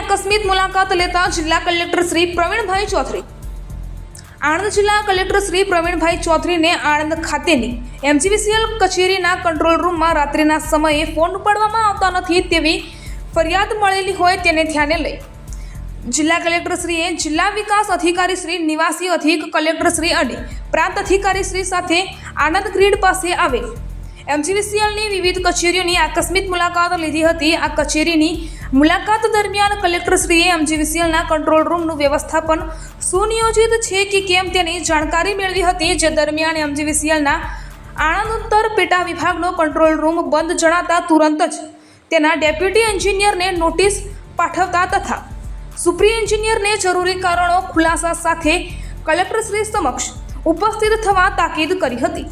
આકસ્મિક મુલાકાત લેતા જિલ્લા કલેક્ટર શ્રી પ્રવીણભાઈ ચૌધરી. આણંદ જિલ્લા કલેક્ટર શ્રી પ્રવીણભાઈ ચૌધરીને આણંદ ખાતેની એમજીવીસીએલ કચેરીના કંટ્રોલ રૂમમાં રાત્રિના સમયે ફોન ઉપાડવામાં આવતા નથી તેવી ફરિયાદ મળેલી હોય તેને ધ્યાને લઈ. જિલ્લા કલેક્ટરશ્રીએ જિલ્લા વિકાસ અધિકારી શ્રી નિવાસી અધિક કલેક્ટરશ્રી અને પ્રાંત અધિકારીશ્રી સાથે આણંદ ગ્રીડ પાસે આવેલ એમજીવીસીએલની વિવિધ કચેરીઓની આકસ્મિક મુલાકાત લીધી હતી. આ કચેરીની મુલાકાત દરમિયાન કલેક્ટરશ્રીએ એમજીવીસીએલના કંટ્રોલ રૂમનું વ્યવસ્થાપન સુનિયોજિત છે કે કેમ તેની જાણકારી મેળવી હતી, જે દરમિયાન એમજીવીસીએલના આણંદ પેટા વિભાગનો કંટ્રોલ રૂમ બંધ જણાતા તુરંત જ તેના ડેપ્યુટી એન્જિનિયરને નોટિસ પાઠવતા તથા સુપ્રી એન્જિનિયરને જરૂરી કારણો ખુલાસા સાથે કલેક્ટરશ્રી સમક્ષ ઉપસ્થિત થવા તાકીદ કરી હતી.